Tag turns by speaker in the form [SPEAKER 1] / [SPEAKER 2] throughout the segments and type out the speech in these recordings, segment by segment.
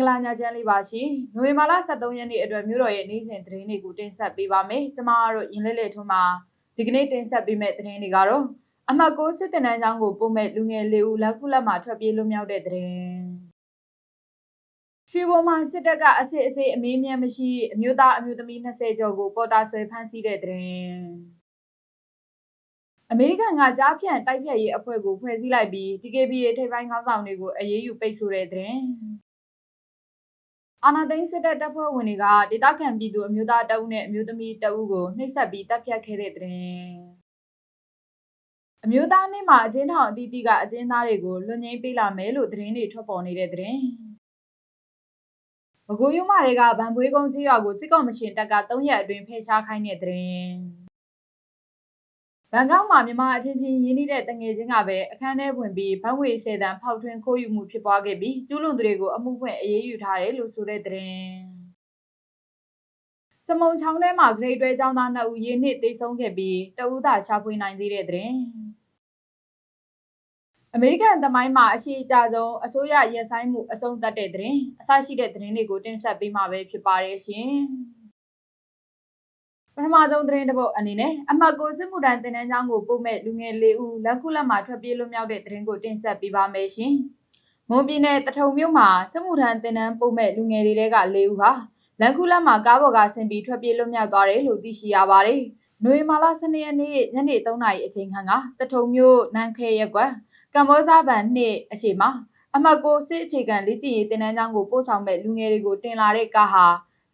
[SPEAKER 1] ္ဂလာညချမ်းလေးပါရှင်။နိုဝင်ဘာလ23ရက်နေ့အတွက်မြို့တော်ရဲ့နေ့စဉ်သတင်းတွေကိုတင်ဆက်ပေးပါမယ်။ကျွန်မကတော့ရင်လဲ့လဲ့ထွန်းမှာဒီကနေ့တင်ဆက်ပေးမယ့်သတင်းတွေကတော့အမှတ်6စစ်တင်တန်းချောင်းကိုပို့မဲ့လူငယ်လေးဦးလက်ခုလက်မှာထွက်ပြေးလွတ်မြောက်တဲ့သတင်း။ရွှေဘုံမှာစစ်တပ်ကအစစ်အစေးအမေးမြန်းမရှိအမျိုးသားအမျိုးသမီး20ကျော်ကိုပေါ်တာဆွဲဖမ်းဆီးတဲ့သတင်း။အမေရိကန်ကကြားဖြန့်တိုက်ဖြတ်ရေးအဖွဲ့ကိုဖွဲ့စည်းလိုက်ပြီး TKBA ထိပ်ပိုင်းခေါင်းဆောင်တွေကိုအရေးယူပိတ်ဆို့တဲ့သတင်း။ အာနာသိန်းစစ်တပ်တပ်ဖွဲ့ဝင်တွေကဒေသခံပြည်သူအမျိုးသားတအုပ်နဲ့အမျိုးသမီးတအုပ်ကိုနှိပ်စက်ပြီးတပ်ဖြတ်ခဲ့တဲ့သတင်း။အမျိုးသားနေ့မှာအကျဉ်းထောင်အသီးသီးကအကျဉ်းသားတွေကိုလွတ်ငင်းပေးလာမယ်လို့သတင်းတွေထွက်ပေါ်နေတဲ့သတင်း။ဘကိုးရုံးမတွေကဗန်ပွေးကုန်းကြီးရွာကိုစစ်ကောင်မရှင်တပ်က3ရက်အတွင်းဖယ်ရှားခိုင်းတဲ့သတင်း။ ဘန်ကောက်မှာမြန်မာအချင်းချင်းရင်းနှီးတဲ့တငယ်ချင်းကပဲအခန်းထဲဝင်ပြီးဘန်းဝေဆယ်တန်ဖောက်ထွင်းခိုးယူမှုဖြစ်ပွားခဲ့ပြီးကျူးလွန်သူတွေကိုအမှုဖွင့်အရေးယူထားတယ်လို့ဆိုတဲ့သတင်း။စမုံချောင်းထဲမှာဂရိတ်တွဲចောင်းသား2ဦးရင်းနှစ်သိဆုံးခဲ့ပြီးတဦးသာရှာဖွေနိုင်သေးတဲ့သတင်း။အမေရိကန်သမိုင်းမှာအရှိအကြဆုံးအစိုးရရက်ဆိုင်မှုအဆုံးသတ်တဲ့သတင်းအစရှိတဲ့သတင်းတွေကိုတင်ဆက်ပေးမှာပဲဖြစ်ပါတယ်ရှင်။ ပထမဆုံးသတင်းတစ်ပုဒ်အနေနဲ့အမှတ်ကိုစစ်မှုထမ်းတင်နန်းချောင်းကိုပို့မဲ့လူငယ်လေးဦးလက်ခုလက်မှာထွက်ပြေးလွတ်မြောက်တဲ့သတင်းကိုတင်ဆက်ပေးပါမယ်ရှင်။မွန်ပြည်နယ်တထုံမြို့မှာစစ်မှုထမ်းတင်နန်းပို့မဲ့လူငယ်တွေတဲက၄ဦးဟာလန်ခုလက်မှာကားပေါ်ကဆင်ပြီးထွက်ပြေးလွတ်မြောက်သွားတယ်လို့သိရှိရပါတယ်။နိုဝင်ဘာလ12ရက်နေ့ညနေ3နာရီအချိန်ခန့်ကတထုံမြို့နန်းခဲရက်ကွယ်ကမ္ဘောဇဘန်နှစ်အရှိမအမှတ်ကိုစစ်အခြေခံလေ့ကျင့်ရေးတင်နန်းချောင်းကိုပို့ဆောင်မဲ့လူငယ်တွေကိုတင်လာတဲ့ကားဟာ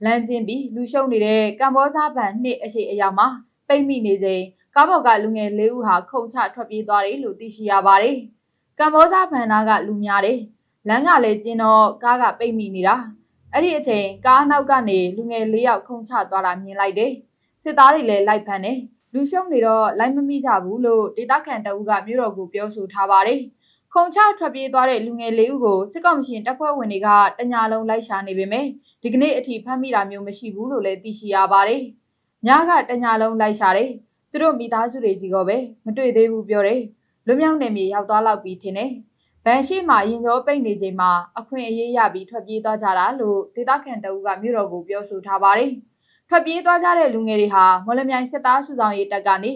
[SPEAKER 1] လမ်းချင်းပြီးလူရှုံနေတဲ့ကမ္ဘောဇဘန်နှစ်အရှိအယောက်မှာပိတ်မိနေချိန်ကားပေါ်ကလူငယ်၄ဦးဟာခုန်ချထွက်ပြေးသွားတယ်လို့သိရှိရပါတယ်။ကမ္ဘောဇဘန်နာကလူများတယ်။လမ်းကလည်းကျင်းတော့ကားကပိတ်မိနေတာ။အဲ့ဒီအချိန်ကားနောက်ကနေလူငယ်၄ယောက်ခုန်ချသွားတာမြင်လိုက်တယ်။စစ်သားတွေလည်းလိုက်ဖမ်းတယ်။လူရှုံနေတော့လိုက်မမိကြဘူးလို့ဒေတာခန်တအူးကမြို့တော်ကိုပြောဆိုထားပါတယ်။ ခုံချထွက်ပြေးသွားတဲ့လူငယ်လေးဦးကိုစစ်ကောင်ရှင်တပ်ဖွဲ့ဝင်တွေကတညာလုံးလိုက်ရှာနေပေမဲ့ဒီကနေ့အထိဖမ်းမိတာမျိုးမရှိဘူးလို့လည်းသိရှိရပါတယ်။ညကတညာလုံးလိုက်ရှာတယ်။သူတို့မိသားစုတွေစီကပဲမတွေ့သေးဘူးပြောတယ်။လွမြောက်နေမြေရောက်သွားလောက်ပြီးထင်တယ်။ဗန်ရှိမှရင်ကျော်ပိတ်နေချိန်မှာအခွင့်အရေးရပြီးထွက်ပြေးသွားကြတာလို့ဒေသခံတအုပ်ကမြို့တော်ကိုပြောဆိုထားပါတယ်။ထွက်ပြေးသွားကြတဲ့လူငယ်တွေဟာမော်လမြိုင်စစ်သားစုဆောင်ရေးတပ်ကနေ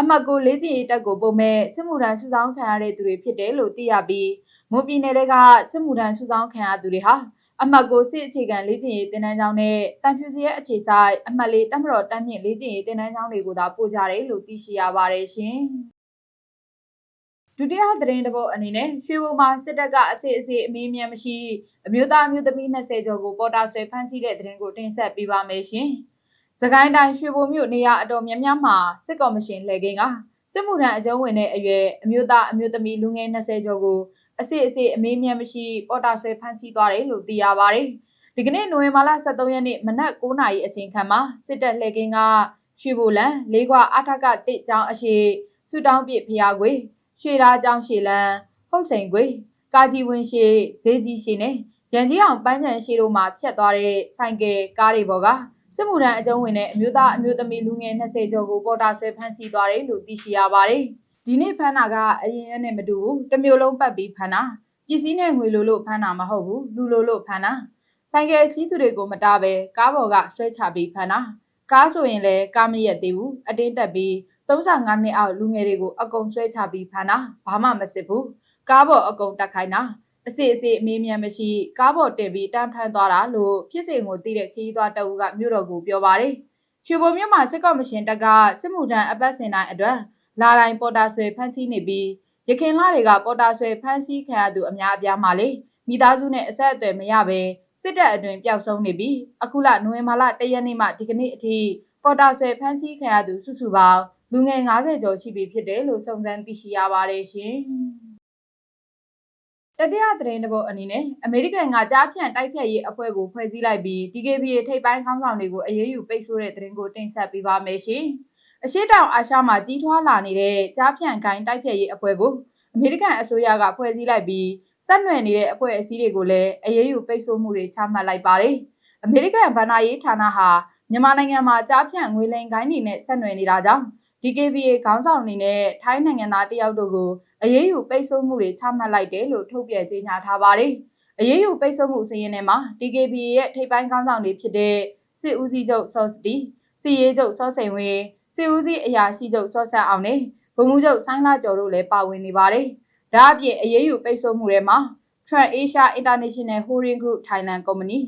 [SPEAKER 1] အမှတ်ကိုလေးချင်ရေးတပ်ကိုပုံမဲ့စစ်မှုထမ်းစုဆောင်ခံရတဲ့သူတွေဖြစ်တယ်လို့သိရပြီးမွန်ပြည်နယ်ကစစ်မှုထမ်းစုဆောင်ခံရသူတွေဟာအမှတ်ကိုစစ်အခြေခံလေ့ကျင့်ရေးတင်နန်းကျောင်းနဲ့တန်ဖြူစီရဲ့အခြေဆိုင်အမှတ်လေးတက်မတော်တန်းမြင့်လေ့ကျင့်ရေးတင်နန်းကျောင်းတွေကိုသာပို့ကြတယ်လို့သိရှိရပါတယ်ရှင်။ဒုတိယသတင်းတစ်ပုဒ်အနေနဲ့ရွှေဘုံမှာစစ်တပ်ကအစစ်အစေးအမေးမြန်းမရှိအမျိုးသားအမျိုးသမီး20ကျော်ကိုပေါ်တာဆွဲဖမ်းဆီးတဲ့သတင်းကိုတင်ဆက်ပေးပါမယ်ရှင်။ စကိုင်းတိုင်းရွှေဘုံမြို့နေရာအတော်များများမှာစစ်ကော်မရှင်လှည့်ကင်းကစစ်မှုထမ်းအကျုံးဝင်တဲ့အရွယ်အမျိုးသားအမျိုးသမီးလူငယ်20ကျော်ကိုအစစ်အစေးအမေးမြန်းမရှိပေါ်တာဆွဲဖမ်းဆီးသွားတယ်လို့သိရပါတယ်။ဒီကနေ့နိုဝင်ဘာလ23ရက်နေ့မနက်9:00နာရီအချိန်ခန့်မှာစစ်တပ်လှည့်ကင်းကရွှေဘိုလန်လေးခွအထက်ကတစ်ကျောင်းအရှိဆူတောင်းပြဖျားခွေရွှေရာကျောင်းရှေလန်ဟုတ်စိန်ခွေကာကြီးဝင်းရှိဈေးကြီးရှိနေရန်ကြီးအောင်ပန်းချံရှိတို့မှာဖြတ်သွားတဲ့ဆိုင်ကယ်ကားတွေပေါ်က စစ်မှုထမ်းအကျုံးဝင်တဲ့အမျိုးသားအမျိုးသမီးလူငယ်20ကျော်ကိုပေါ်တာဆွဲဖမ်းဆီးသွားတယ်လို့သိရှိရပါတယ်။ဒီနေ့ဖမ်းတာကအရင်ရက်နဲ့မတူဘူးတစ်မျိုးလုံးပတ်ပြီးဖမ်းတာပစ္စည်းနဲ့ငွေလိုလို့ဖမ်းတာမဟုတ်ဘူးလူလိုလို့ဖမ်းတာဆိုင်ကယ်စီးသူတွေကိုမတားပဲကားပေါ်ကဆွဲချပြီးဖမ်းတာကားဆိုရင်လည်းကားမရက်သေးဘူးအတင်းတက်ပြီး35နှစ်အောက်လူငယ်တွေကိုအကုန်ဆွဲချပြီးဖမ်းတာဘာမှမစစ်ဘူးကားပေါ်အကုန်တက်ခိုင်းတာ အစီအစီအမေးမြန်းမရှိကားပေါ်တင်ပြီးတန်းဖမ်းသွားတာလို့ဖြစ်စဉ်ကိုသိတဲ့ခီးသွားတအူကမြို့တော်ကိုပြောပါတယ်ရွှေဘုံမြို့မှာစစ်ကော်မရှင်တပ်ကစစ်မှုထမ်းအပတ်စဉ်တိုင်းအတွက်လာတိုင်းပေါ်တာဆွဲဖမ်းဆီးနေပြီးရခင်လတွေကပေါ်တာဆွဲဖမ်းဆီးခံရသူအများအပြားမှလေမိသားစုနဲ့အဆက်အသွယ်မရပဲစစ်တပ်အတွင်ပျောက်ဆုံးနေပြီးအခုလနိုဝင်ဘာလ၁ရက်နေ့မှဒီကနေ့အထိပေါ်တာဆွဲဖမ်းဆီးခံရသူစုစုပေါင်းလူငယ်90ကျော်ရှိပြီဖြစ်တယ်လို့စုံစမ်းသိရှိရပါတယ်ရှင် တတိယသတင်းတစ်ပုဒ်အနေနဲ့အမေရိကန်ကကြားဖြန့်တိုက်ဖြတ်ရေးအဖွဲ့ကိုဖွဲ့စည်းလိုက်ပြီး DKBA ထိပ်ပိုင်းခေါင်းဆောင်တွေကိုအရေးယူပိတ်ဆို့တဲ့သတင်းကိုတင်ဆက်ပေးပါမယ်ရှင်။အရှိတောင်အာရှမှာကြီးထွားလာနေတဲ့ကြားဖြန့်ကိုင်းတိုက်ဖြတ်ရေးအဖွဲ့ကိုအမေရိကန်အစိုးရကဖွဲ့စည်းလိုက်ပြီးဆက်နွယ်နေတဲ့အဖွဲ့အစည်းတွေကိုလည်းအရေးယူပိတ်ဆို့မှုတွေချမှတ်လိုက်ပါတယ်။အမေရိကန်ဗဏ္ဍာရေးဌာနဟာမြန်မာနိုင်ငံမှာကြားဖြန့်ငွေလိမ်ကိုင်းတွေနဲ့ဆက်နွယ်နေတာကြောင့် DKBA ခေါင်းဆောင်အနေနဲ့ထိုင်းနိုင်ငံသားတယောက်တို့ကို အရေးယူပိတ်ဆို့မှုတွေချမှတ်လိုက်တယ်လို့ထုတ်ပြန်ကြေညာထားပါတယ်။အရေးယူပိတ်ဆို့မှုစည်ရင်ထဲမှာ DKBA ရဲ့ထိပ်ပိုင်းခေါင်းဆောင်တွေဖြစ်တဲ့စစ်ဦးစီးချုပ်စောစတီစီရေးချုပ်စောစိန်ဝင်းစစ်ဦးစီးအရာရှိချုပ်စောဆန်းအောင်နဲ့ဗိုလ်မှူးချုပ်ဆိုင်းလာကျော်တို့လည်းပါဝင်နေပါတယ်။ဒါအပြင်အရေးယူပိတ်ဆို့မှုတွေမှာ Trans Asia International Holding Group Thailand Company,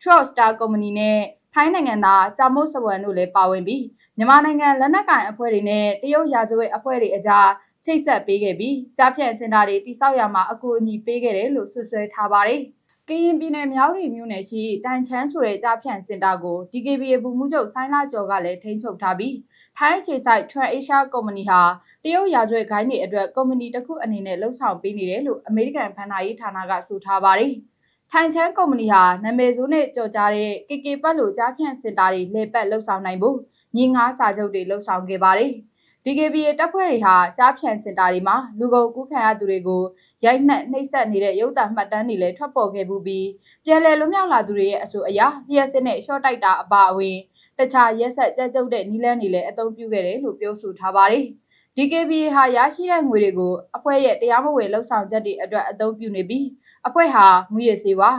[SPEAKER 1] Trust Star Company နဲ့ထိုင်းနိုင်ငံသားဂျာမုတ်စဝမ်တို့လည်းပါဝင်ပြီးမြန်မာနိုင်ငံလက်နက်ကိုင်အဖွဲ့တွေနဲ့တရုတ်ရာဇဝတ်အဖွဲ့တွေအကြား ချိတ်ဆက်ပေးခဲ့ပြီးကြားဖြန့်စင်တာတွေတိစောက်ရမှာအကူအညီပေးခဲ့တယ်လို့ဆွဆွဲထားပါတယ်။ကရင်ပြည်နယ်မြောက်ရီမြို့နယ်ရှိတိုင်ချန်းဆိုတဲ့ကြားဖြန့်စင်တာကို DKBA ဘူမှုချုပ်ဆိုင်းလာကျော်ကလည်းထိန်းချုပ်ထားပြီးထိုင်းခြေဆိုင် Trans Asia Company ဟာတရုတ်ရာဇဝတ်ဂိုင်းတွေအတွက်ကုမ္ပဏီတစ်ခုအနေနဲ့လှုပ်ဆောင်ပေးနေတယ်လို့အမေရိကန်ဖန်နာရေးဌာနကဆိုထားပါတယ်။ထိုင်ချမ်းကုမ္ပဏီဟာနာမည်ဆိုးနဲ့ကြော်ကြားတဲ့ KK ပတ်လိုကြားဖြန့်စင်တာတွေလေပတ်လှုပ်ဆောင်နိုင်ဖို့ညီငါးစာချုပ်တွေလှုပ်ဆောင်ခဲ့ပါတယ်။ DKBA တပ်ဖွဲ့တွေဟာကြားဖြန့်စင်တာတွေမှာလူကုန်ကူးခံရသူတွေကိုရိုက်နှက်နှိပ်စက်နေတဲ့ရုပ်သံမှတ်တမ်းတွေလည်းထွက်ပေါ်ခဲ့မှုပြီးပြည်လဲလွတ်မြောက်လာသူတွေရဲ့အဆိုအရလျှက်စစ်နဲ့ရှော့တိုက်တာအပါအဝင်တခြားရက်ဆက်ကြက်ကြုတ်တဲ့နီလန်းတွေလည်းအသုံးပြုခဲ့တယ်လို့ပြောဆိုထားပါတယ်။ DKBA ဟာရရှိတဲ့ငွေတွေကိုအဖွဲ့ရဲ့တရားမဝင်လှုပ်ဆောင်ချက်တွေအတွက်အသုံးပြုနေပြီးအဖွဲ့ဟာငွေရစေဝါ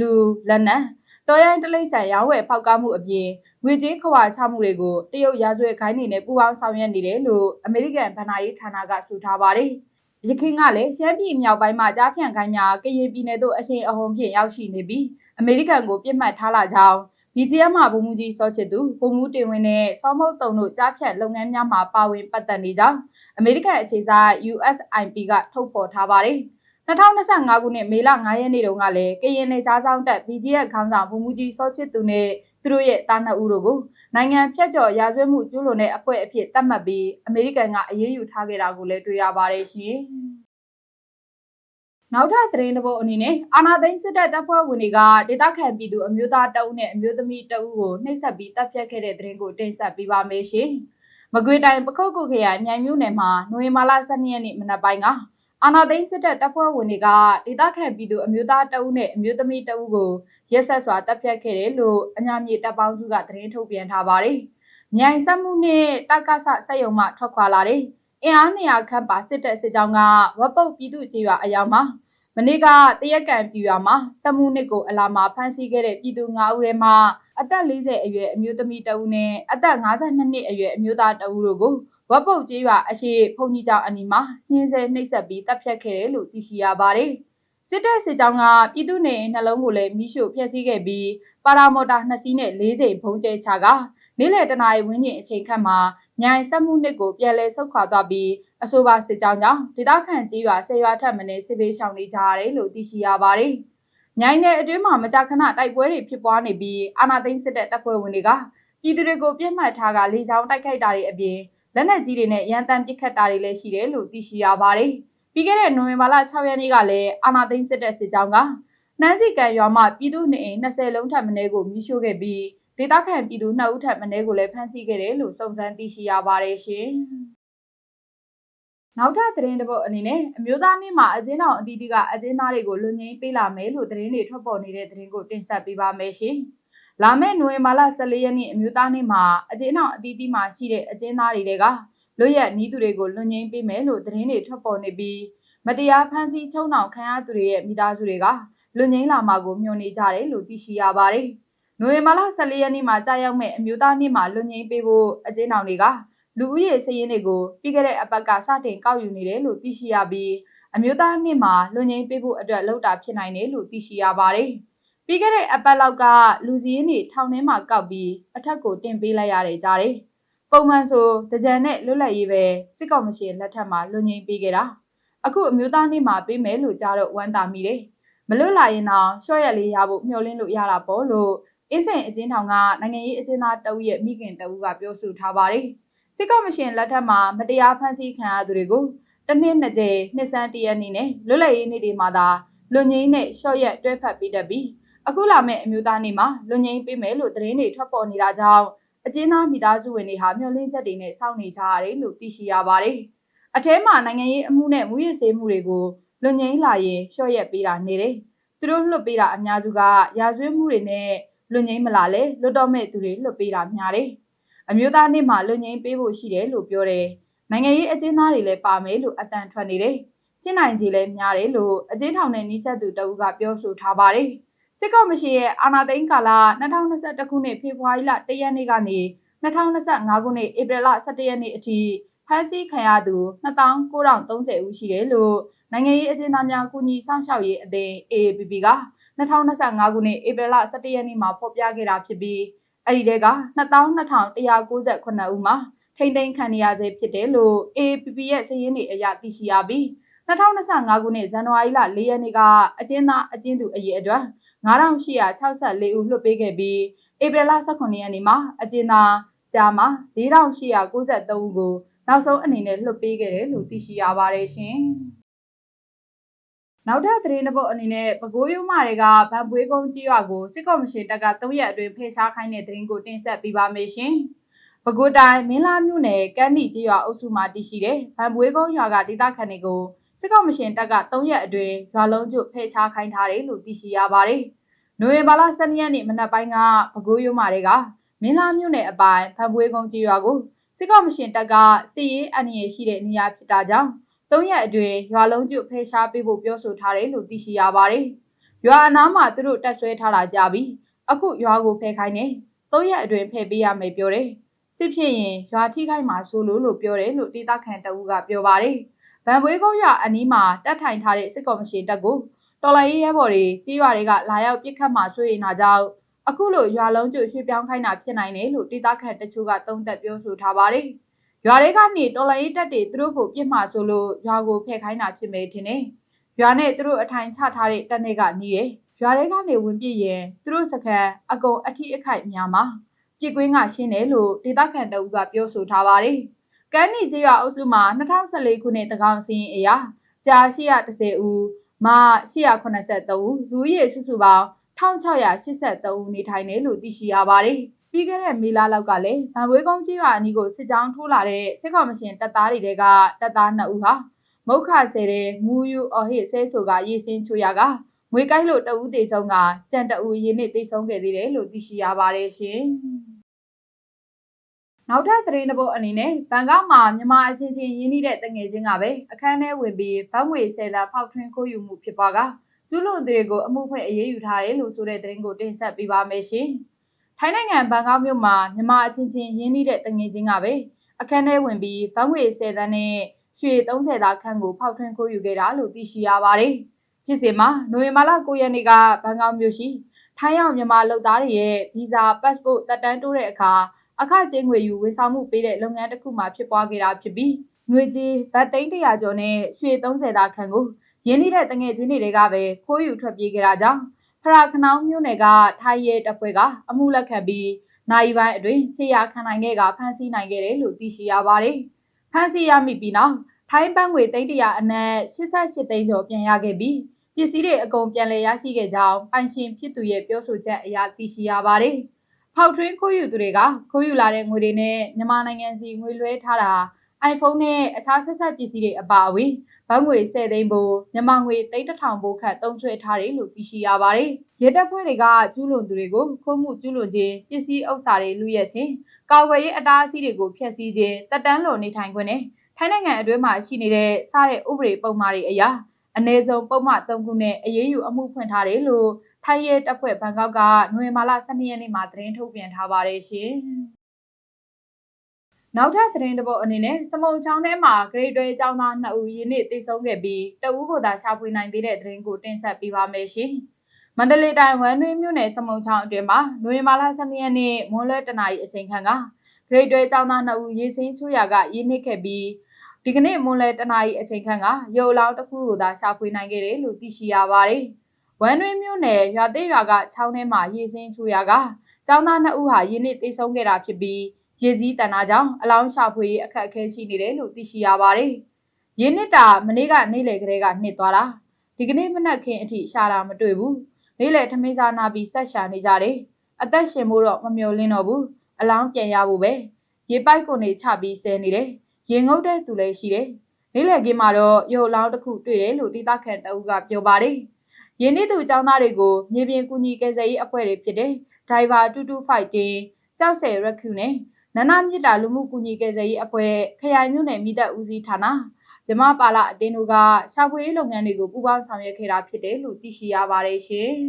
[SPEAKER 1] လူလက်နက်တော်ရိုင်းတလိษံရောင်းဝယ်ဖောက်ကားမှုအပြင် ငွေကြေးခွာချမှုတွေကိုတရုတ်ရာဇဝတ်ခိုင်းနေနဲ့ပူးပေါင်းဆောင်ရွက်နေတယ်လို့အမေရိကန်ဗဏ္ဍာရေးဌာနကဆိုထားပါတယ်။ရခိုင်ကလည်းရှမ်းပြည်မြောက်ပိုင်းမှာကြားဖြန့်ခိုင်းများကရင်ပြည်နယ်သို့အရှိန်အဟုန်ဖြင့်ရောက်ရှိနေပြီးအမေရိကန်ကိုပြစ်မှတ်ထားလာကြောင်း BGM မှာဗိုလ်မှူးကြီးစောချစ်သူဗိုလ်မှူးတင်ဝင်းနဲ့စောမုတ်တုံတို့ကြားဖြတ်လုပ်ငန်းများမှာပါဝင်ပတ်သက်နေကြောင်းအမေရိကန်အခြေစိုက် USIP ကထုတ်ဖော်ထားပါတယ်။2025ခုနှစ်မေလ9ရက်နေ့တုန်းကလည်းကရင်နယ်ခြားဆောင်တပ် BGF ခေါင်းဆောင်ဗိုလ်မှူးကြီးစောချစ်သူနဲ့ သူတို့ရဲ့တာနှစ်ဦးတို့ကိုနိုင်ငံဖြတ်ကျော်ရာဇဝတ်မှုကျူးလွန်တဲ့အဖွဲ့အဖြစ်သတ်မှတ်ပြီးအမေရိကန်ကအရေးယူထားခဲ့တာကိုလည်းတွေ့ရပါတယ်ရှင်။နောက်ထပ်သတင်းတစ်ပုဒ်အနေနဲ့အာနာသိန်းစစ်တပ်တပ်ဖွဲ့ဝင်တွေကဒေသခံပြည်သူအမျိုးသားတအုပ်နဲ့အမျိုးသမီးတအုပ်ကိုနှိပ်စက်ပြီးတပ်ဖြတ်ခဲ့တဲ့သတင်းကိုတင်ဆက်ပေးပါမယ်ရှင်။မကွေတိုင်ပခုတ်ကုခရိုင်မြိုင်မြို့နယ်မှာနိုဝင်ဘာလ12ရက်နေ့မနက်ပိုင်းက အာနာသိန်းစစ်တပ်တပ်ဖွဲ့ဝင်တွေကဒေသခံပြည်သူအမျိုးသားတအုပ်နဲ့အမျိုးသမီးတအုပ်ကိုရက်ဆက်စွာတပ်ဖြတ်ခဲ့တယ်လို့အညာမြေတပ်ပေါင်းစုကသတင်းထုတ်ပြန်ထားပါတယ်။မြိုင်ဆက်မှုနဲ့တက္ကဆစက်ယုံမှထွက်ခွာလာတဲ့အင်အား200ခန့်ပါစစ်တပ်စစ်ကြောင်းကဝက်ပုတ်ပြည်သူ့ကြေးရွာအယောင်မှာမနေ့ကတရက်ကံပြူရွာမှာစက်မှုနစ်ကိုအလာမှာဖမ်းဆီးခဲ့တဲ့ပြည်သူ9ဦးထဲမှာအသက်40အရွယ်အမျိုးသမီးတဦးနဲ့အသက်52နှစ်အရွယ်အမျိုးသားတဦးတို့ကို ဝက်ပုတ်ကျေးရွာအရှိဖုန်ကြီးကျောင်းအနီးမှာနှင်းဆဲနှိပ်စက်ပြီးတပ်ဖြတ်ခဲ့တယ်လို့သိရှိရပါတယ်။စစ်တပ်စစ်ကြောင်းကပြည်သူနေနှလုံးကိုလည်းမိရှို့ဖျက်ဆီးခဲ့ပြီးပါရာမော်တာနှစ်စီးနဲ့၄ချိန်ဖုံးကျဲချကနေ့လယ်တနာရီဝန်းကျင်အချိန်ခန့်မှာညိုင်ဆက်မှုနှစ်ကိုပြန်လည်ဆုတ်ခွာသွားပြီးအဆိုပါစစ်ကြောင်းကြောင့်ဒေသခံကြီးရွာဆယ်ရွာထက်မနည်းစစ်ဘေးရှောင်နေကြရတယ်လို့သိရှိရပါတယ်။ညိုင်နယ်အတွင်းမှာမကြာခဏတိုက်ပွဲတွေဖြစ်ပွားနေပြီးအာနာသိန်းစစ်တပ်တပ်ဖွဲ့ဝင်တွေကပြည်သူတွေကိုပြစ်မှတ်ထားကလေကြောင်းတိုက်ခိုက်တာတွေအပြင် လက်နက်ကြီးတွေနဲ့ရန်တမ်းပစ်ခတ်တာတွေလည်းရှိတယ်လို့သိရှိရပါတယ်။ပြီးခဲ့တဲ့နိုဝင်ဘာလ6ရက်နေ့ကလည်းအာနာသိန်းစစ်တပ်စစ်ကြောင်းကနန်းစီကံရွာမှာပြည်သူနေအိမ်20လုံးထပ်မင်းကိုမိရှို့ခဲ့ပြီးဒေသခံပြည်သူ2ဦးထပ်မင်းကိုလည်းဖမ်းဆီးခဲ့တယ်လို့စုံစမ်းသိရှိရပါတယ်ရှင်။နောက်ထပ်သတင်းတစ်ပုဒ်အနေနဲ့အမျိုးသားနေ့မှာအကျဉ်းတော်အသီးသီးကအကျဉ်းသားတွေကိုလွန်ငင်းပေးလာမယ်လို့သတင်းတွေထွက်ပေါ်နေတဲ့သတင်းကိုတင်ဆက်ပေးပါမယ်ရှင်။ လာမယ့်နိုဝင်ဘာလ14ရက်နေ့အမျိုးသားနေ့မှာအကျဉ်းတော်အသီးသီးမှာရှိတဲ့အကျဉ်းသားတွေကလွတ်ရက်နီးသူတွေကိုလွန်ငင်းပေးမယ်လို့သတင်းတွေထွက်ပေါ်နေပြီးမတရားဖမ်းဆီးချုံနှောင်ခံရသူတွေရဲ့မိသားစုတွေကလွန်ငင်းလာမှာကိုမျှော်နေကြတယ်လို့သိရှိရပါတယ်။နိုဝင်ဘာလ14ရက်နေ့မှာကြာရောက်မဲ့အမျိုးသားနေ့မှာလွန်ငင်းပေးဖို့အကျဉ်းထောင်တွေကလူဦးရေစည်ရင်းတွေကိုပြီးခဲ့တဲ့အပတ်ကစတင်ကောက်ယူနေတယ်လို့သိရှိရပြီးအမျိုးသားနေ့မှာလွန်ငင်းပေးဖို့အတွက်လှုပ်တာဖြစ်နိုင်တယ်လို့သိရှိရပါတယ်။ ပြီးခဲ့တဲ့အပတ်လောက်ကလူစည်းရင်းတွေထောင်ထဲမှာကောက်ပြီးအထက်ကိုတင်ပေးလိုက်ရတယ်ကြားတယ်။ပုံမှန်ဆိုတကြံနဲ့လွတ်လပ်ရေးပဲစစ်ကောင်မရှင်လက်ထက်မှာလွန်ငင်းပေးခဲ့တာ။အခုအမျိုးသားနေ့မှာပေးမယ်လို့ကြားတော့ဝမ်းသာမိတယ်။မလွတ်လာရင်တော့ရှော့ရက်လေးရဖို့မျှော်လင့်လို့ရတာပေါ့လို့အင်းစိန်အကျဉ်းထောင်ကနိုင်ငံရေးအကျဉ်းသားတအုပ်ရဲ့မိခင်တအုပ်ကပြောဆိုထားပါတယ်။စစ်ကော်မရှင်လက်ထက်မှာမတရားဖမ်းဆီးခံရသူတွေကိုတနှစ်နှစ်ကြိမ်နှစ်ဆန်းတရက်နေ့နဲ့လွတ်လပ်ရေးနေ့တွေမှာသာလွန်ငင်းနဲ့ရှော့ရက်တွဲဖက်ပေးတတ်ပြီး အခုလာမယ့်အမျိုးသားနေ့မှာလွန်ငင်းပေးမယ်လို့သတင်းတွေထွက်ပေါ်နေတာကြောင့်အကျဉ်းသားမိသားစုဝင်တွေဟာမျှော်လင့်ချက်တွေနဲ့စောင့်နေကြရတယ်လို့သိရှိရပါတယ်။အထဲမှာနိုင်ငံရေးအမှုနဲ့မူရစေမှုတွေကိုလွန်ငင်းလာရင်ရှော့ရက်ပေးတာနေတယ်။သူတို့လွတ်ပေးတာအများစုကရာဇဝတ်မှုတွေနဲ့လွတ်ငိမ့်မလာလဲလွတ်တော့မဲ့သူတွေလွတ်ပေးတာများတယ်။အမျိုးသားနေ့မှာလွတ်ငိမ့်ပေးဖို့ရှိတယ်လို့ပြောတယ်။နိုင်ငံရေးအကျဉ်းသားတွေလည်းပါမယ်လို့အတန်ထွက်နေတယ်။ကျင်းနိုင်ကြီးလည်းများတယ်လို့အကျဉ်းထောင်နဲ့နှိစက်သူတအုပ်ကပြောဆိုထားပါတယ်။ စစ်ကော်မရှင်ရဲ့အာဏာသိမ်းကာလ2021ခုနှစ်ဖေဖော်ဝါရီလ1ရက်နေ့ကနေ2025ခုနှစ်ဧပြီလ17ရက်နေ့အထိဖမ်းဆီးခံရသူ2930ဦးရှိတယ်လို့နိုင်ငံရေးအကျဉ်းသားများကူညီဆောင်ရှောက်ရေးအသင်း AAPP က2025ခုနှစ်ဧပြီလ17ရက်နေ့မှာဖော်ပြခဲ့တာဖြစ်ပြီးအဲ့ဒီတဲက22,198ဦးမှာထိမ့်သိမ်းခံရဆဲဖြစ်တယ်လို့ AAPP ရဲ့စာရင်းတွေအရသိရှိရပြီး2025ခုနှစ်ဇန်နဝါရီလ4ရက်နေ့ကအကျဉ်းသားအကျဉ်းသူအရေအတွက် 9864ဦးလွှတ်ပေးခဲ့ပြီးဧပြီလ18ရက်နေ့မှာအကျဉ်းသားကြာမှာ4893ဦးကိုနောက်ဆုံးအနေနဲ့လွှတ်ပေးခဲ့တယ်လို့သိရှိရပါတယ်ရှင်။နောက်ထပ်သတင်းတစ်ပုဒ်အနေနဲ့ပဲခူးရိုးမတွေကဗန်ပွေးကုန်းကြီးရွာကိုစစ်ကော်မရှင်တပ်က3ရက်အတွင်းဖေရှားခိုင်းတဲ့သတင်းကိုတင်ဆက်ပေးပါမယ်ရှင်။ပဲခူးတိုင်းမင်းလာမြို့နယ်ကမ်းနီကြီးရွာအုပ်စုမှာတည်ရှိတဲ့ဗန်ပွေးကုန်းရွာကဒေသခံတွေကို စစ်ကောင်မရှင်တပ်က3ရက်အတွင်းရွာလုံးကျွဖယ်ရှားခိုင်းထားတယ်လို့သိရှိရပါတယ်။နိုဝင်ဘာလ12ရက်နေ့မနက်ပိုင်းကပဲခူးရိုးမာတွေကမင်းလာမြို့နယ်အပိုင်ဖန်ပွေးကုန်းကြီးရွာကိုစစ်ကောင်မရှင်တပ်ကစစ်ရေးအန္တရာယ်ရှိတဲ့နေရာဖြစ်တာကြောင့်3ရက်အတွင်းရွာလုံးကျွဖယ်ရှားပေးဖို့ပြောဆိုထားတယ်လို့သိရှိရပါတယ်။ရွာအနားမှာသူတို့တက်ဆွဲထားတာကြပြီးအခုရွာကိုဖယ်ခိုင်းနေ3ရက်အတွင်းဖယ်ပေးရမယ်ပြောတယ်။စစ်ဖြစ်ရင်ရွာထိခိုက်မှာဆိုလို့လို့ပြောတယ်လို့ဒေသခံတအူးကပြောပါတယ်။ ဗန်ပွေးကုန်းရွာအနီးမှာတပ်ထိုင်ထားတဲ့စစ်ကော်မရှင်တပ်ကိုတော်လိုင်းရေးရဲဘော်တွေကြီးရွာတွေကလာရောက်ပစ်ခတ်မှဆွေးနေတာကြောင့်အခုလိုရွာလုံးကျွရွှေ့ပြောင်းခိုင်းတာဖြစ်နိုင်တယ်လို့ဒေသခံတချို့ကသုံးသပ်ပြောဆိုထားပါတယ်။ရွာတွေကနေတော်လိုင်းရေးတပ်တွေသူတို့ကိုပြစ်မှဆိုလို့ရွာကိုဖျက်ခိုင်းတာဖြစ်မယ်ထင်တယ်။ရွာနဲ့သူတို့အထိုင်ချထားတဲ့တပ်တွေကနေတယ်။ရွာတွေကနေဝင်ပြစ်ရင်သူတို့စခန်းအကုန်အထိအခိုက်များမှာပြစ်ကွင်းကရှင်းတယ်လို့ဒေသခံတအုပ်ကပြောဆိုထားပါတယ်။ ကမ်းနီကျေးရွာအုပ်စုမှာ2014ခုနှစ်တကောင်စီရင်အရာကြာ830ဦးမ883ဦးလူဦးရေစုစုပေါင်း1683ဦးနေထိုင်တယ်လို့သိရှိရပါတယ်။ပြီးခဲ့တဲ့မေလလောက်ကလည်းဗန်ဝေးကုန်းကျေးရွာအနီးကိုစစ်ကြောင်းထိုးလာတဲ့စစ်ကောင်မရှင်တပ်သားတွေကတပ်သား2ဦးဟာမုတ်ခဆဲတဲ့မူယူအဟိဆဲဆိုကရေးစင်းချူရကငွေကိုက်လို့တဦးတေဆုံးကကြံတဦးရင်းနေတေဆုံးခဲ့သေးတယ်လို့သိရှိရပါတယ်ရှင်။ နောက်ထပ်သတင်းတစ်ပုဒ်အနေနဲ့ဘန်ကောက်မှာမြန်မာအချင်းချင်းရင်းနှီးတဲ့တငယ်ချင်းကပဲအခန်းထဲဝင်ပြီးဗတ်ငွေဆယ်လဖောက်ထွင်းခိုးယူမှုဖြစ်ပွားကကျူးလွန်သူတွေကိုအမှုဖွင့်အရေးယူထားတယ်လို့ဆိုတဲ့သတင်းကိုတင်ဆက်ပေးပါမယ်ရှင်။ထိုင်းနိုင်ငံဘန်ကောက်မြို့မှာမြန်မာအချင်းချင်းရင်းနှီးတဲ့တငယ်ချင်းကပဲအခန်းထဲဝင်ပြီးဗတ်ငွေဆယ်တန်းနဲ့ရွှေ30သားခန့်ကိုဖောက်ထွင်းခိုးယူခဲ့တာလို့သိရှိရပါတယ်။ဖြစ်စဉ်မှာနိုဝင်ဘာလ9ရက်နေ့ကဘန်ကောက်မြို့ရှိထိုင်းရောက်မြန်မာလုပ်သားတွေရဲ့ဗီဇာ passport တက်တန်းတိုးတဲ့အခါ အခကြေးငွေယူဝန်ဆောင်မှုပေးတဲ့လုပ်ငန်းတစ်ခုမှဖြစ်ပွားခဲ့တာဖြစ်ပြီးငွေကြေးဗတ်သိန်း100ကျော်နဲ့ရွှေ30သားခန့်ကိုရင်းနှီးတဲ့တငယ်ချင်းတွေကပဲခိုးယူထွက်ပြေးခဲ့တာကြောင့်ဖရာခနောင်းမြို့နယ်ကထိုင်းရဲတပ်ဖွဲ့ကအမှုလက်ခံပြီးနိုင်ပိုင်းအတွင်းခြေရခံနိုင်ခဲ့ကဖမ်းဆီးနိုင်ခဲ့တယ်လို့သိရှိရပါတယ်။ဖမ်းဆီးရမိပြီးနောက်ထိုင်းဘတ်ငွေ300အနက်88သိန်းကျော်ပြန်ရခဲ့ပြီးပစ္စည်းတွေအကုန်ပြန်လည်ရရှိခဲ့ကြောင်းပိုင်ရှင်ဖြစ်သူရဲ့ပြောဆိုချက်အရသိရှိရပါတယ်။ ဖောက်ထွင်းခိုးယူသူတွေကခိုးယူလာတဲ့ငွေတွေနဲ့မြန်မာနိုင်ငံစီငွေလွှဲထားတာ iPhone နဲ့အခြားဆက်ဆက်ပစ္စည်းတွေအပါအဝင်ဘတ်ငွေ10သိန်းပိုမြန်မာငွေ3000ပိုခန့်သုံးစွဲထားတယ်လို့သိရှိရပါတယ်။ရဲတပ်ဖွဲ့တွေကကျူးလွန်သူတွေကိုခိုးမှုကျူးလွန်ခြင်းပစ္စည်းဥစ္စာတွေလူရက်ခြင်းကာကွယ်ရေးအတားအဆီးတွေကိုဖျက်ဆီးခြင်းတပ်တန်းလိုနေထိုင်ခွင့်နဲ့ထိုင်းနိုင်ငံအတွင်းမှာရှိနေတဲ့စားတဲ့ဥပဒေပုံမှားတွေအရာအ ਨੇ ဆုံးပုံမှန်၃ခုနဲ့အရေးယူအမှုဖွင့်ထားတယ်လို့ ထိုင်းရဲတပ်ဖွဲ့ဘန်ကောက်ကနိုဝင်ဘာလ12ရက်နေ့မှာသတင်းထုတ်ပြန်ထားပါတယ်ရှင်။နောက်ထပ်သတင်းတစ်ပုဒ်အနေနဲ့စမုံချောင်းထဲမှာဂရိတ်တွဲအကြောင်းသား2ဦးယနေ့တိတ်ဆုံးခဲ့ပြီးတဦးကိုသာရှာဖွေနိုင်သေးတဲ့သတင်းကိုတင်ဆက်ပေးပါမယ်ရှင်။မန္တလေးတိုင်းဝမ်းတွင်းမြို့နယ်စမုံချောင်းအတွင်းမှာနိုဝင်ဘာလ12ရက်နေ့မွန်းလွဲတနာရီအချိန်ခန့်ကဂရိတ်တွဲအကြောင်းသား2ဦးရေစင်းချူရကရင်းနှိခဲ့ပြီးဒီကနေ့မွန်းလွဲတနာရီအချိန်ခန့်ကရုပ်လောင်းတစ်ခုကိုသာရှာဖွေနိုင်ခဲ့တယ်လို့သိရှိရပါတယ်။ ဝမ်းတွင်းမြို့နယ်ရွာသေးရွာကချောင်းထဲမှာရေစင်းချူရာကကျောင်းသားနှစ်ဦးဟာရင်းနစ်သိဆုံးခဲ့တာဖြစ်ပြီးရေစည်းတန်တာကြောင့်အလောင်းရှာဖွေအခက်အခဲရှိနေတယ်လို့သိရှိရပါတယ်။ရင်းနစ်တာမနေ့ကနေ့လယ်ကလေးကနှစ်သွားတာဒီကနေ့မနက်ခင်းအထိရှာတာမတွေ့ဘူး။နေ့လယ်ထမင်းစားနာပြီးဆက်ရှာနေကြတယ်။အသက်ရှင်ဖို့တော့မမျှော်လင့်တော့ဘူး။အလောင်းပြန်ရဖို့ပဲ။ရေပိုက်ကုန်နေချပြီးဆဲနေတယ်။ရေငုပ်တဲ့သူလည်းရှိတယ်။နေ့လယ်ခင်းမှာတော့ရုပ်လောင်းတစ်ခုတွေ့တယ်လို့ဒေသခံတအုပ်ကပြောပါတယ်။ ရင်းနှီးသူចောင်းသားတွေကိုမြေပြင်ကူညီကယ်ဆယ်ရေးအဖွဲ့တွေဖြစ်တဲ့ Diver 22fighting ကြောက်ဆယ်ရက်ခုနဲ့နနမြစ်တာလူမှုကူညီကယ်ဆယ်ရေးအဖွဲ့ခရိုင်မြို့နယ်မိသက်ဦးစီးဌာနဂျမပါလာအတင်းတို့ကရှာဖွေရေးလုပ်ငန်းတွေကိုပူးပေါင်းဆောင်ရွက်ခဲ့တာဖြစ်တယ်လို့သိရှိရပါတယ်ရှင်။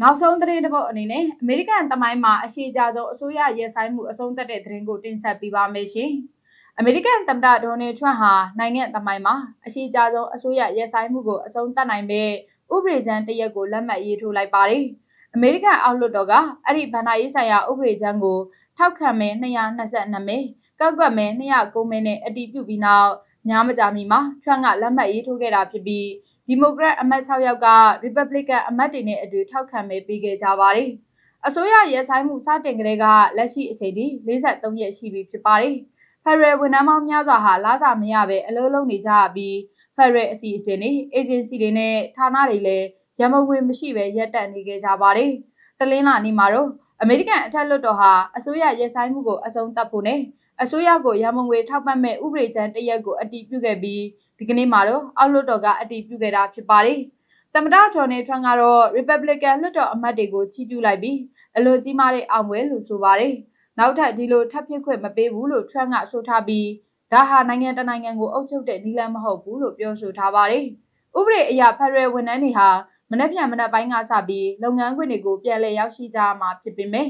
[SPEAKER 1] နောက်ဆုံးသတင်းတစ်ပုဒ်အနေနဲ့အမေရိကန်သမိုင်းမှာအရှိအကြဆုံးအစိုးရရဲဆိုင်မှုအဆုံးသတ်တဲ့သတင်းကိုတင်ဆက်ပေးပါမယ်ရှင်။ အမေရိကန်သမ္မတဒေါ်နယ်ထရန့်ဟာနိုင်ငံသမိုင်းမှာအရှိအကြဆုံးအစိုးရရဲဆိုင်မှုကိုအဆုံးသတ်နိုင်မဲ့ဥပဒေကြမ်းတစ်ရပ်ကိုလက်မှတ်ရေးထိုးလိုက်ပါတယ်။အမေရိကန်အောက်လွှတ်တော်ကအဲ့ဒီဗန္ဒာရေးဆိုင်ရာဥပဒေကြမ်းကိုထောက်ခံမဲ222မဲကန့်ကွက်မဲ209မဲနဲ့အတည်ပြုပြီးနောက်ညာမကြမီမှာထရန့်ကလက်မှတ်ရေးထိုးခဲ့တာဖြစ်ပြီးဒီမိုကရက်အမတ်6ယောက်ကရီပတ်ဘလစ်ကန်အမတ်တွေနဲ့အတူထောက်ခံမဲပေးခဲ့ကြပါတယ်။အစိုးရရဲဆိုင်မှုစတင်ကလေးကလက်ရှိအချိန်ထိ43ရက်ရှိပြီဖြစ်ပါတယ်။ ဖက်ဒရယ်ဝန်ထမ်းပေါင်းများစွာဟာလာစာမရဘဲအလုပ်လုပ်နေကြပြီးဖက်ဒရယ်အစီအစဉ်တွေအေဂျင်စီတွေနဲ့ဌာနတွေလည်းရမဝင်မရှိဘဲရပ်တန့်နေခဲ့ကြပါတယ်။တလင်းလာနေမှာတော့အမေရိကန်အထက်လွှတ်တော်ဟာအစိုးရရဲဆိုင်မှုကိုအဆုံးသတ်ဖို့နဲ့အစိုးရကိုရမုံငွေထောက်ပံ့မဲ့ဥပဒေကြမ်းတရက်ကိုအတည်ပြုခဲ့ပြီးဒီကနေ့မှာတော့အောက်လွှတ်တော်ကအတည်ပြုခဲ့တာဖြစ်ပါတယ်။သမ္မတဒေါ်နယ်ထရန့်ကတော့ Republican လွှတ်တော်အမတ်တွေကိုချီးကျူးလိုက်ပြီးအလွန်ကြီးမားတဲ့အောင်ပွဲလို့ဆိုပါတယ်။ နောက်ထပ်ဒီလိုထပ်ဖြစ်ခွင့်မပေးဘူးလို့ထရန့်ကဆိုထားပြီးဒါဟာနိုင်ငံတနိုင်ငံကိုအုပ်ချုပ်တဲ့နည်းလမ်းမဟုတ်ဘူးလို့ပြောဆိုထားပါတယ်။ဥပဒေအရဖက်ဒရယ်ဝန်ထမ်းတွေဟာမနေ့ပြန်မနေ့ပိုင်းကစပြီးလုပ်ငန်းခွင်တွေကိုပြန်လည်ရောက်ရှိကြမှာဖြစ်ပေမဲ့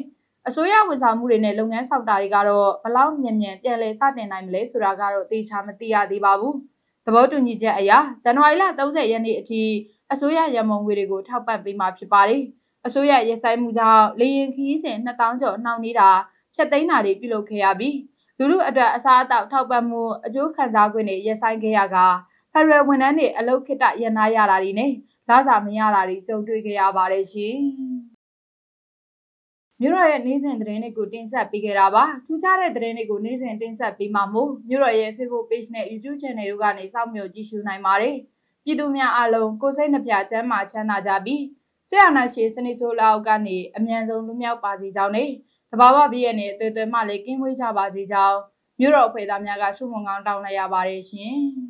[SPEAKER 1] အစိုးရဝန်ဆောင်မှုတွေနဲ့လုပ်ငန်းဆောင်တာတွေကတော့ဘလောက်မြန်မြန်ပြန်လည်စတင်နိုင်မလဲဆိုတာကတော့သေချာမသိရသေးပါဘူး။သဘောတူညီချက်အရဇန်နဝါရီလ30ရက်နေ့အထိအစိုးရရမုံငွေတွေကိုထောက်ပံ့ပေးမှာဖြစ်ပါတယ်။အစိုးရရဲဆိုင်မှုကြောင့်လေရင်ခီးစဉ်2000ကျော်နှောင့်နေတာ ဖြတ်သိမ်းတာတွေပြုလုပ်ခဲ့ရပြီးလူလူအတွက်အစားအသောက်ထောက်ပံ့မှုအကျိုးခံစား권တွေရဲဆိုင်ခဲ့ရကဖက်ဒရယ်ဝန်ထမ်းတွေအလုပ်ခိတရနာရတာတွေနဲ့လစာမရတာတွေကြုံတွေ့ခဲ့ရပါတယ်ရှင်။မြို့တော်ရဲ့နေ့စဉ်သတင်းတွေကိုတင်ဆက်ပေးခဲ့တာပါ။ထူးခြားတဲ့သတင်းတွေကိုနေ့စဉ်တင်ဆက်ပေးမှာမို့မြို့တော်ရဲ့ Facebook Page နဲ့ YouTube Channel တို့ကနေစောင့်မျှော်ကြည့်ရှုနိုင်ပါတယ်။ပြည်သူများအားလုံးကိုယ်စိတ်နှပြချမ်းသာချမ်းသာကြပြီးဆရာနာရှင်စနေဆိုးလောက်ကနေအမြန်ဆုံးလွမြောက်ပါစေကြောင်းနဲ့ တဘာဝပြည့်ရဲ့နဲ့တွေ့တွေ့မှလည်းကင်းဝေးကြပါစေကြောင်းမြို့တော်အဖွဲ့သားများကဆုမွန်ကောင်းတောင်းလိုက်ရပါတယ်ရှင်။